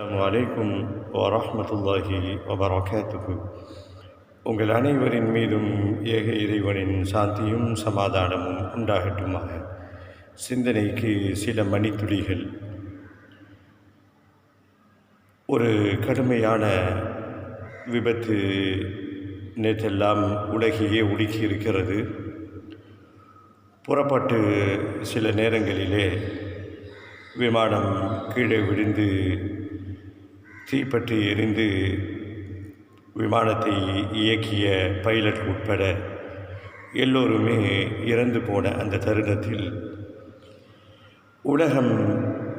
அஸ்லாம் வலைக்கும் வரமத்துல்லாஹி வபரகாத்துக்கு உங்கள் அனைவரின் மீதும் ஏக இறைவனின் சாந்தியும் சமாதானமும் உண்டாகட்டுமாக. சிந்தனைக்கு சில மணித்துளிகள். ஒரு கடுமையான விபத்து நேற்றெல்லாம் உலகையே உடுக்கி இருக்கிறது புறப்பட்டு சில நேரங்களிலே விமானம் கீழே விழுந்து தீப்பற்றி எரிந்து விமானத்தை இயக்கிய பைலட் உட்பட எல்லோருமே இறந்து போன அந்த தருணத்தில் உலகம்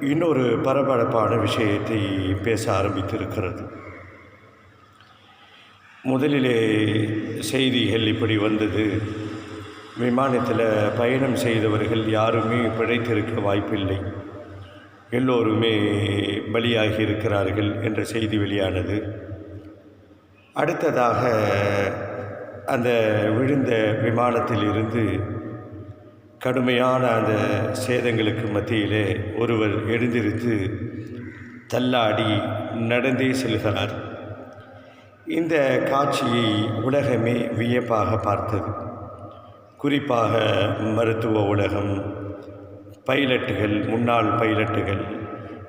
இன்னொரு பரபரப்பான விஷயத்தை பேச ஆரம்பித்திருக்கிறது. முதலிலே செய்திகள் இப்படி வந்தது. விமானத்தில் பயணம் செய்தவர்கள் யாருமே பிழைத்திருக்க வாய்ப்பில்லை. எல்லோருமே பலியாகி இருக்கிறார்கள் என்ற செய்தி வெளியானது. அடுத்ததாக அந்த விழுந்த விமானத்தில் இருந்து கடுமையான அந்த சேதங்களுக்கு மத்தியிலே ஒருவர் எழுந்திருத்து தள்ளாடி நடந்தே செல்கிறார். இந்த காட்சியை உலகமே வியப்பாக பார்த்தது. குறிப்பாக மருத்துவ உலகம் பைலட்டுகள் முன்னாள் பைலட்டுகள்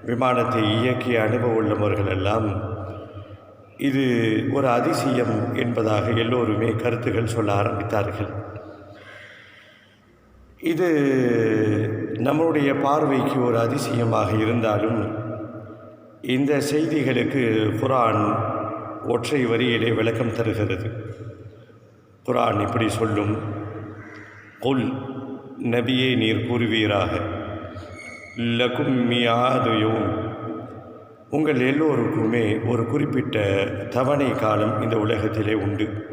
விமானத்தை இயக்கிய அனுபவம் உள்ளவர்கள் எல்லாம் இது ஒரு அதிசயம் என்பதாக எல்லோருமே கருத்துகள் சொல்ல ஆரம்பித்தார்கள். இது நம்முடைய பார்வைக்கு ஒரு அதிசயமாக இருந்தாலும் இந்த செய்திகளுக்கு குரான் ஒற்றை வரியிலே விளக்கம் தருகிறது. குரான் இப்படி சொல்லும். கொல் நபியே நீர் கூறுவீராக. லகும் மியாதுயோம் உங்கள் எல்லோருக்குமே ஒரு குறிப்பிட்ட தவணை காலம் இந்த உலகத்திலே உண்டு.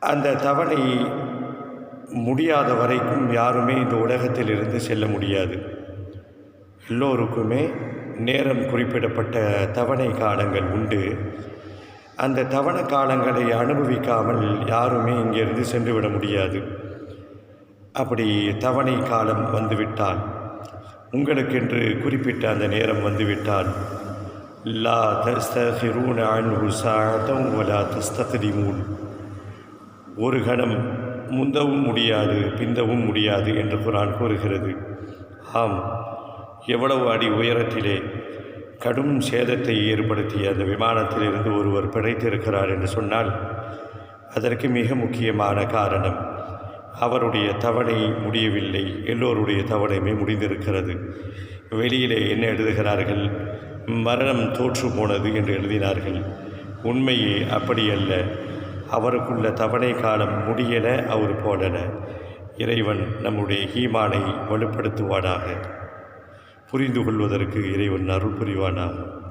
அந்த தவணை முடியாத வரைக்கும் யாருமே இந்த உலகத்திலிருந்து செல்ல முடியாது. எல்லோருக்குமே நேரம் குறிப்பிடப்பட்ட தவணை காலங்கள் உண்டு. அந்த தவண காலங்களை அனுபவிக்காமல் யாருமே இங்கிருந்து சென்று விட முடியாது. அப்படி தவணை காலம் வந்துவிட்டால் உங்களுக்கென்று குறிப்பிட்ட அந்த நேரம் வந்துவிட்டால் லா தஸ்தூன் அன்ஹு சாதம் வலா தஸ்ததிமூன் ஒரு கணம் முந்தவும் முடியாது பிந்தவும் முடியாது என்று குரான் கூறுகிறது. ஆம் எவ்வளவு அடி உயரத்திலே கடும் சேதத்தை ஏற்படுத்திய அந்த விமானத்திலிருந்து ஒருவர் பிழைத்திருக்கிறார் என்று சொன்னால் அதற்கு மிக முக்கியமான காரணம் அவருடைய தவணை முடியவில்லை. எல்லோருடைய தவணையுமே முடிந்திருக்கிறது. வெளியிலே என்ன எழுதுகிறார்கள்? மரணம் தோற்று போனது என்று எழுதினார்கள். உண்மையே அப்படியல்ல. அவருக்குள்ள தவணை காலம் முடியல அவர் போடல இறைவன் நம்முடைய ஈமானை வலுப்படுத்துவானாக. புரிந்து கொள்வதற்கு இறைவன் அருள் புரிவானாக.